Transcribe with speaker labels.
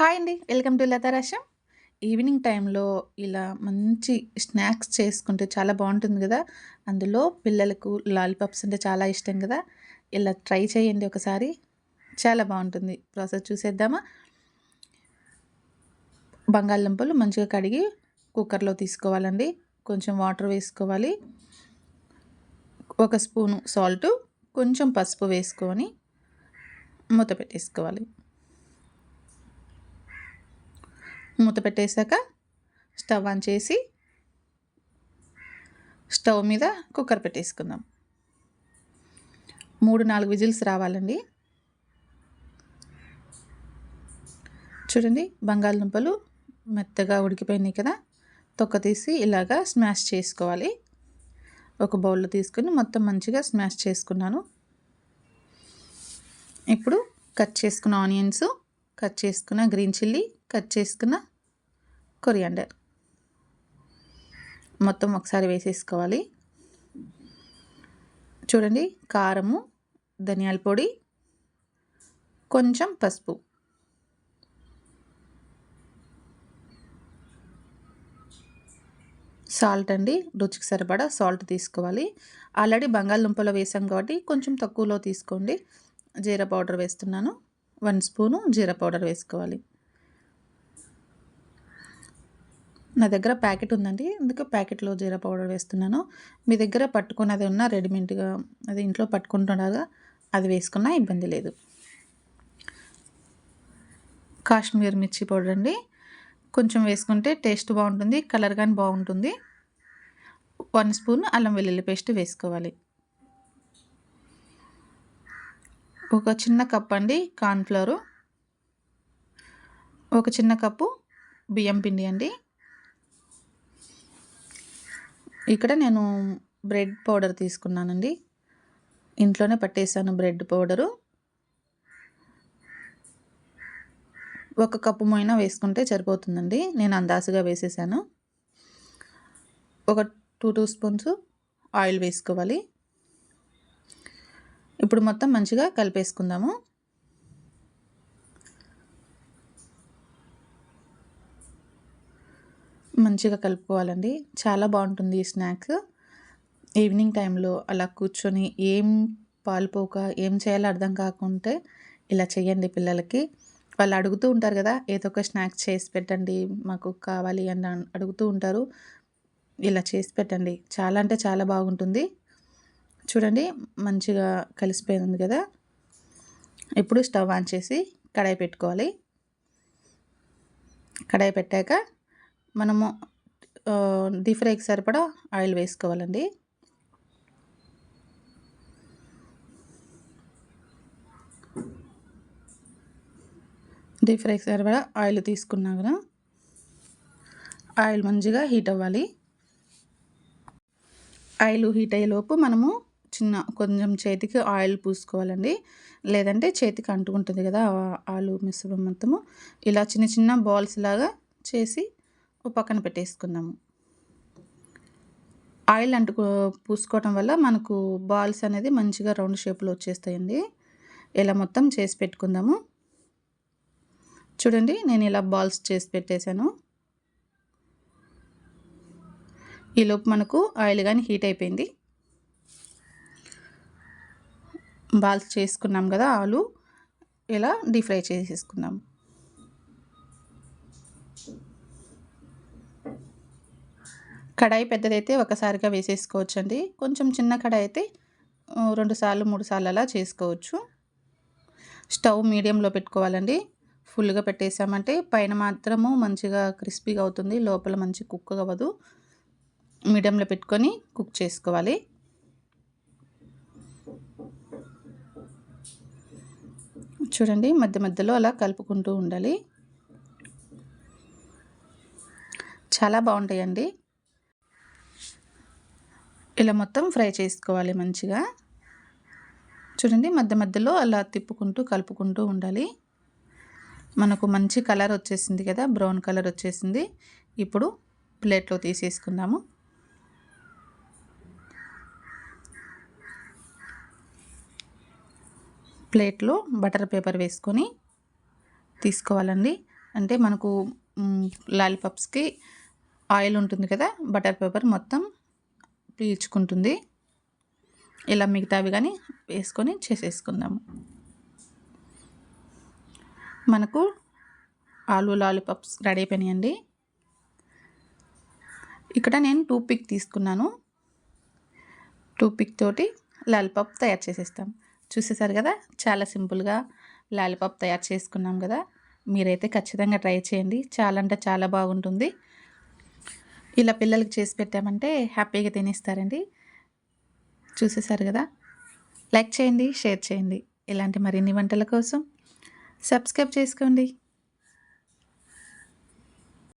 Speaker 1: Hi అండి welcome to లతారాశం evening టైంలో ఇలా మంచి స్నాక్స్ చేసుకుంటే చాలా బాగుంటుంది కదా. అందులో పిల్లలకు లాలీపాప్స్ అంటే చాలా ఇష్టం కదా. ఇలా ట్రై చేయండి ఒకసారి. చాలా బాగుంటుంది. ప్రాసెస్ చూసేద్దామా? బంగాళదుంపలు మంచిగా కడిగి కుక్కర్లో తీసుకోవాలండి. కొంచెం వాటర్ వేసుకోవాలి. ఒక స్పూను సాల్ట్ కొంచెం పసుపు వేసుకొని మూత పెట్టేసుకోవాలి. మూత పెట్టేశాక స్టవ్ ఆన్ చేసి స్టవ్ మీద కుక్కర్ పెట్టేసుకుందాం. మూడు నాలుగు విజిల్స్ రావాలండి. చూడండి బంగాళదుంపలు మెత్తగా ఉడికిపోయినాయి కదా. తొక్క తీసి ఇలాగా స్మాష్ చేసుకోవాలి. ఒక బౌల్లో తీసుకుని మొత్తం మంచిగా స్మాష్ చేసుకున్నాను. ఇప్పుడు కట్ చేసుకున్న ఆనియన్స్ కట్ చేసుకున్న గ్రీన్ చిల్లీ కట్ చేసుకున్న కొరియాండర్ మొత్తం ఒకసారి వేసేసుకోవాలి. చూడండి కారము ధనియాల పొడి కొంచెం పసుపు. సాల్ట్ అండి రుచికి సరిపడా సాల్ట్ తీసుకోవాలి. ఆల్రెడీ బంగాళదుంపలో వేసాం కాబట్టి కొంచెం తక్కువలో తీసుకోండి. జీరా పౌడర్ వేస్తున్నాను. వన్ స్పూను జీరా పౌడర్ వేసుకోవాలి. నా దగ్గర ప్యాకెట్ ఉందండి. అందుకే ప్యాకెట్లో జీరా పౌడర్ వేస్తున్నాను. మీ దగ్గర పట్టుకున్నది ఉన్న రెడీమేడ్గా అది ఇంట్లో పట్టుకుంటుండగా అది వేసుకున్నా ఇబ్బంది లేదు. కాశ్మీర్ మిర్చి పౌడర్ అండి. కొంచెం వేసుకుంటే టేస్ట్ బాగుంటుంది కలర్ కానీ బాగుంటుంది. వన్ స్పూన్ అల్లం వెల్లుల్లి పేస్ట్ వేసుకోవాలి. ఒక చిన్న కప్ అండి కార్న్ఫ్లవరు ఒక చిన్న కప్పు బియ్యం పిండి అండి. ఇక్కడ నేను బ్రెడ్ పౌడర్ తీసుకున్నానండి. ఇంట్లోనే పట్టేసాను బ్రెడ్ పౌడరు. ఒక కప్పు మొయినా వేసుకుంటే సరిపోతుందండి. నేను అందాసుగా వేసేసాను. ఒక టూ టూ స్పూన్స్ ఆయిల్ వేసుకోవాలి. ఇప్పుడు మొత్తం మంచిగా కలిపేసుకుందాము. మంచిగా కలుపుకోవాలండి. చాలా బాగుంటుంది ఈ స్నాక్స్. ఈవినింగ్ టైంలో అలా కూర్చొని ఏం పాలుపోక ఏం చేయాలో అర్థం కాకుంటే ఇలా చేయండి పిల్లలకి. వాళ్ళు అడుగుతూ ఉంటారు కదా ఏదో ఒక స్నాక్స్ చేసి పెట్టండి మాకు కావాలి అని అడుగుతూ ఉంటారు. ఇలా చేసి పెట్టండి. చాలా అంటే చాలా బాగుంటుంది. చూడండి మంచిగా కలిసిపోయింది కదా. ఇప్పుడు స్టవ్ ఆన్ చేసి కడాయి పెట్టుకోవాలి. కడాయి పెట్టాక మనము డీప్ ఫ్రైకి సరిపడా ఆయిల్ వేసుకోవాలండి. డీప్ ఫ్రైకి సరిపడా ఆయిల్ తీసుకున్నా కదా ఆయిల్ మంచిగా హీట్ అవ్వాలి. ఆయిల్ హీట్ అయ్యేలోపు మనము చిన్న కొంచెం చేతికి ఆయిల్ పూసుకోవాలండి. లేదంటే చేతికి అంటుకుంటుంది కదా ఆలు మిశ్రమం మొత్తము. ఇలా చిన్న చిన్న బాల్స్ లాగా చేసి పక్కన పెట్టేసుకుందాము. ఆయిల్ అంటు పూసుకోవటం వల్ల మనకు బాల్స్ అనేది మంచిగా రౌండ్ షేప్లో వచ్చేస్తాయండి. ఇలా మొత్తం చేసి పెట్టుకుందాము. చూడండి నేను ఇలా బాల్స్ చేసి పెట్టేశాను. ఈలోపు మనకు ఆయిల్ కానీ హీట్ అయిపోయింది. బాల్స్ చేసుకున్నాం కదా ఆలు. ఇలా డీప్ ఫ్రై చేసేసుకుందాం కడాయి పెద్దదైతే ఒకసారిగా వేసేసుకోవచ్చండి. కొంచెం చిన్న కడాయి అయితే రెండు సార్లు మూడు సార్లు అలా చేసుకోవచ్చు. స్టవ్ మీడియంలో పెట్టుకోవాలండి. ఫుల్గా పెట్టేసామంటే పైన మాత్రము మంచిగా క్రిస్పీగా అవుతుంది. లోపల మంచి కుక్ అవ్వదు. మీడియంలో పెట్టుకొని కుక్ చేసుకోవాలి. చూడండి మధ్య మధ్యలో అలా కలుపుకుంటూ ఉండాలి. చాలా బాగుంటాయండి. ఇలా మొత్తం ఫ్రై చేసుకోవాలి మంచిగా. చూడండి మధ్య మధ్యలో అలా తిప్పుకుంటూ కలుపుకుంటూ ఉండాలి. మనకు మంచి కలర్ వచ్చేసింది కదా బ్రౌన్ కలర్ వచ్చేసింది. ఇప్పుడు ప్లేట్లో తీసేసుకుందాము. ప్లేట్లో బటర్ పేపర్ వేసుకొని తీసుకోవాలండి. అంటే మనకు లాలీపాప్స్కి ఆయిల్ ఉంటుంది కదా బటర్ పేపర్ మొత్తం పీల్చుకుంటుంది. ఇలా మిగతావి కానీ వేసుకొని చేసేసుకుందాము. మనకు ఆలు లాలీపాప్స్ రెడీ అయిపోయినాయండి. ఇక్కడ నేను టూ పిక్ తీసుకున్నాను. టూ పిక్ తోటి లాలీపాప్ తయారు చేసేస్తాం. చూసేసారు కదా చాలా సింపుల్గా లాలీపాప్ తయారు చేసుకున్నాం కదా. మీరైతే ఖచ్చితంగా ట్రై చేయండి. చాలా అంటే చాలా బాగుంటుంది. ఇలా పిల్లలకి చేసి పెట్టామంటే హ్యాపీగా తినేస్తారండి. చూసేసారు కదా? లైక్ చేయండి షేర్ చేయండి. ఇలాంటి మరిన్ని వంటల కోసం సబ్స్క్రైబ్ చేసుకోండి.